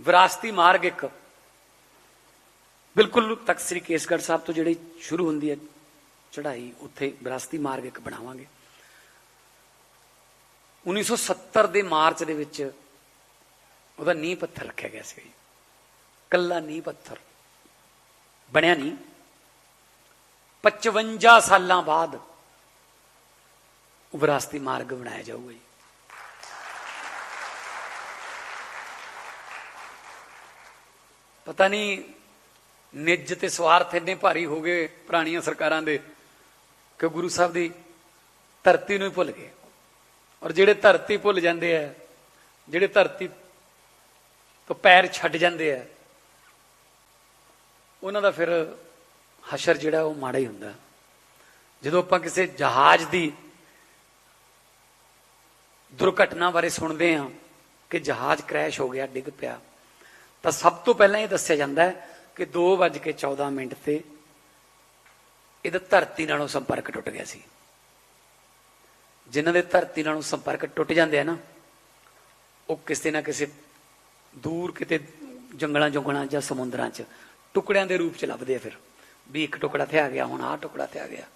ਵਿਰਾਸਤੀ ਮਾਰਗ ਇੱਕ। ਬਿਲਕੁਲ ਤਖਤ ਸ੍ਰੀ ਕੇਸਗੜ੍ਹ ਸਾਹਿਬ ਤੋਂ ਜਿਹੜੀ ਸ਼ੁਰੂ ਹੁੰਦੀ ਹੈ ਚੜ੍ਹਾਈ, ਉੱਥੇ ਵਿਰਾਸਤੀ ਮਾਰਗ ਇੱਕ ਬਣਾਵਾਂਗੇ। 1970 ਦੇ ਮਾਰਚ ਦੇ ਵਿੱਚ ਉਹਦਾ ਨੀਂਹ ਪੱਥਰ ਰੱਖਿਆ ਗਿਆ ਸੀ। ਕੱਲਾ ਨੀਂਹ ਪੱਥਰ। ਬਣਿਆ ਨਹੀਂ। 55 ਸਾਲਾਂ ਬਾਅਦ ਉਹ ਵਿਰਾਸਤੀ ਮਾਰਗ ਬਣਾਇਆ ਜਾਊਗਾ ਜੀ। ਪਤਾ ਨਹੀਂ ਨਿੱਜ ਤੇ ਸਵਾਰਥ ਇੰਨੇ ਭਾਰੀ ਹੋ ਗਏ ਪੁਰਾਣੀਆਂ ਸਰਕਾਰਾਂ ਦੇ ਕਿ ਗੁਰੂ ਸਾਹਿਬ ਦੀ ਧਰਤੀ ਨੂੰ ਹੀ ਭੁੱਲ ਗਏ। ਔਰ ਜਿਹੜੇ ਧਰਤੀ ਭੁੱਲ ਜਾਂਦੇ ਆ, ਜਿਹੜੇ ਧਰਤੀ ਤੋਂ ਪੈਰ ਛੱਡ ਜਾਂਦੇ ਆ, ਉਹਨਾਂ ਦਾ ਫਿਰ ਹਸ਼ਰ ਜਿਹੜਾ ਉਹ ਮਾੜਾ ਹੀ ਹੁੰਦਾ। ਜਦੋਂ ਆਪਾਂ ਕਿਸੇ ਜਹਾਜ਼ ਦੀ ਦੁਰਘਟਨਾ ਬਾਰੇ ਸੁਣਦੇ ਹਾਂ ਕਿ ਜਹਾਜ਼ ਕ੍ਰੈਸ਼ ਹੋ ਗਿਆ, ਡਿੱਗ ਪਿਆ ਤਾਂ ਸਭ ਤੋਂ ਪਹਿਲਾਂ ਇਹ ਦੱਸਿਆ ਜਾਂਦਾ ਹੈ ਕਿ 2:14 ਮਿੰਟ ਤੇ ਇਹਦਾ ਧਰਤੀ ਨਾਲੋਂ ਸੰਪਰਕ ਟੁੱਟ ਗਿਆ ਸੀ। ਜਿਨ੍ਹਾਂ ਦੇ ਧਰਤੀ ਨਾਲੋਂ ਸੰਪਰਕ ਟੁੱਟ ਜਾਂਦੇ ਆ ਨਾ, ਉਹ ਕਿਸੇ ਨਾ ਕਿਸੇ ਦੂਰ ਕਿਤੇ ਜੰਗਲਾਂ ਜੰਗਲਾਂ ਜਾਂ ਸਮੁੰਦਰਾਂ 'ਚ ਟੁਕੜਿਆਂ ਦੇ ਰੂਪ 'ਚ ਲੱਭਦੇ ਆ ਫਿਰ। ਵੀ ਇੱਕ ਟੁਕੜਾ ਥਿਆ ਗਿਆ, ਹੁਣ ਆਹ ਟੁਕੜਾ ਥਿਆ ਗਿਆ।